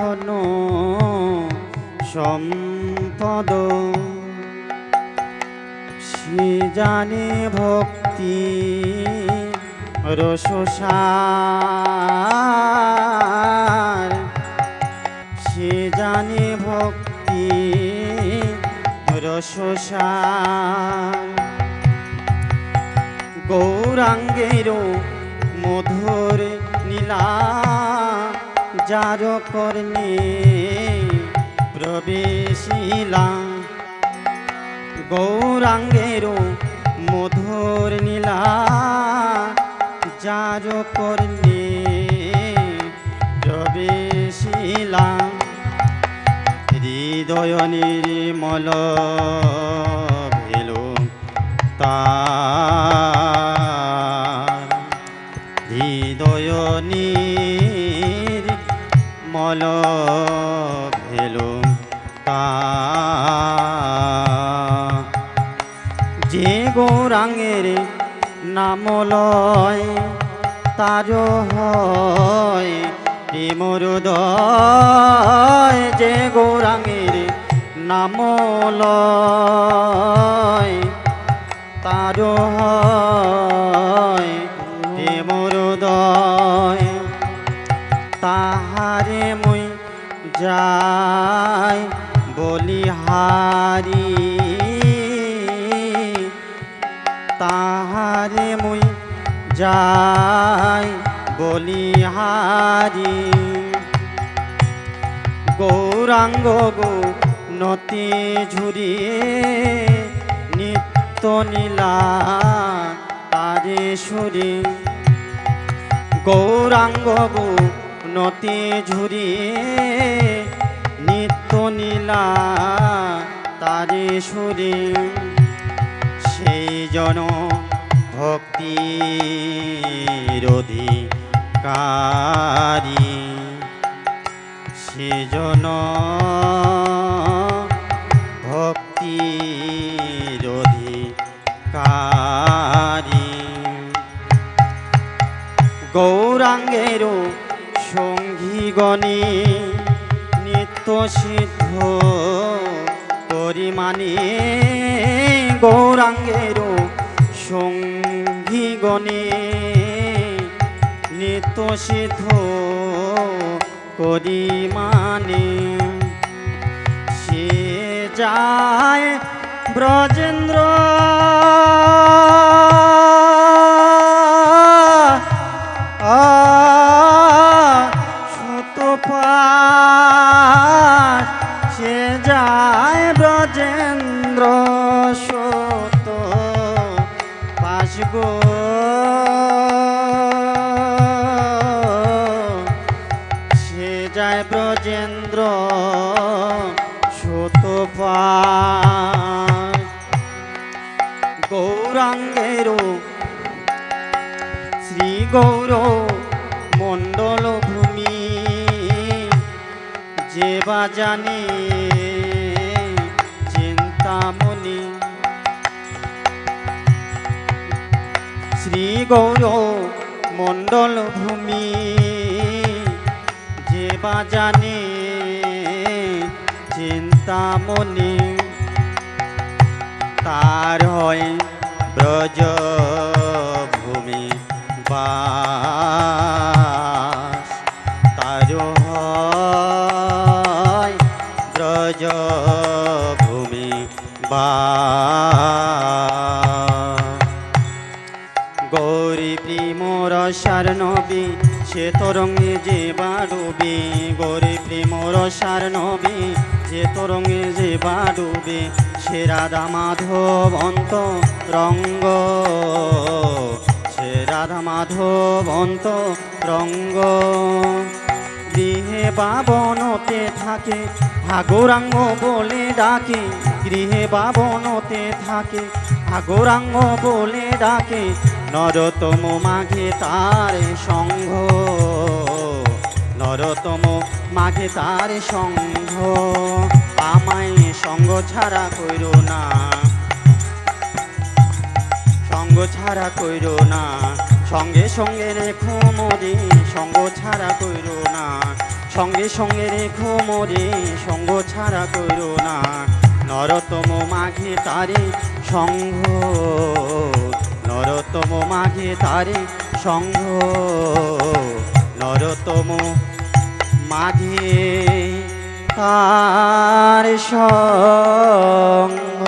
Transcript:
ধন সম্পদ। সে জানে ভক্তি রসসার। সে জানে ভক্তি রসসার। গৌরাঙ্গেরও মধুর নীলা যার কর্ণে প্রবেশিলা। গৌরাঙ্গেরও মধুর নীলা যার কর্ণে প্রবেশিলা। হৃদয় নির্মল তার যে গৌরাঙ্গের নামলয় তার হয় প্রেমরুদয় যে গৌরাঙ্গের নামলয় তার হয় যাই বলিহারি তাহারে মুই যাই বলিহারি গৌরাঙ্গ গো, নতি ঝুরি, নিত্য নীলা তারে সুরে। গৌরাঙ্গ গো, নতি ঝুরি নীলা তারে সুরে সেই জন ভক্তি অধিকারী। সেজন ভক্তি অধিকারী। গৌরাঙ্গেরও সঙ্গীগণে নিত্য সিদ্ধ পরিমাণে গৌরাঙ্গেরও সঙ্গীগণে নিত্য সিদ্ধ পরিমাণে। সে যায় ব্রজেন্দ্র যায় ব্রজেন্দ্র সত পাশ গো। সে যায় ব্রজেন্দ্র সুতপাঠ গৌরাঙ্গেরও শ্রী গৌর মণ্ডল ভূমি যে বা জানে গৌর মণ্ডল ভূমি। যে বা জানে চিন্তামণি, তার হয় ব্রজ ভূমি বা ব্রজ ভূমি বাস। প্রিমর সারনবী সে তরঙ্গে যে বাড়ুবে গৰীপ্ৰীমর সার নবী যে তরঙ্গে যে বাড়ুবে সে রাধা মাধব অন্ত রঙ্গ সে রাধা মাধব অন্ত রঙ্গ গৃহে বাবনতে থাকে। ভাগরাঙ্গ বলে ডাকে, গৃহে বাবনতে থাকে। ভাগরাঙ্গ বলে ডাকে, নরতম মাঘে তার সংঘ নরতম মাঘে তার সংঘ আমায় সঙ্গ ছাড়া কইর না। সঙ্গ ছাড়া কইর না। সঙ্গে সঙ্গে রেখো মোরে সঙ্গ ছাড়া কইর না। সঙ্গে সঙ্গে রেখো মোরে, সঙ্গ ছাড়া করো না। নরতম মাঘে তারে সঙ্গ নরতম মাঘে তারে সঙ্গ নরতম মাঘে তার সঙ্গ।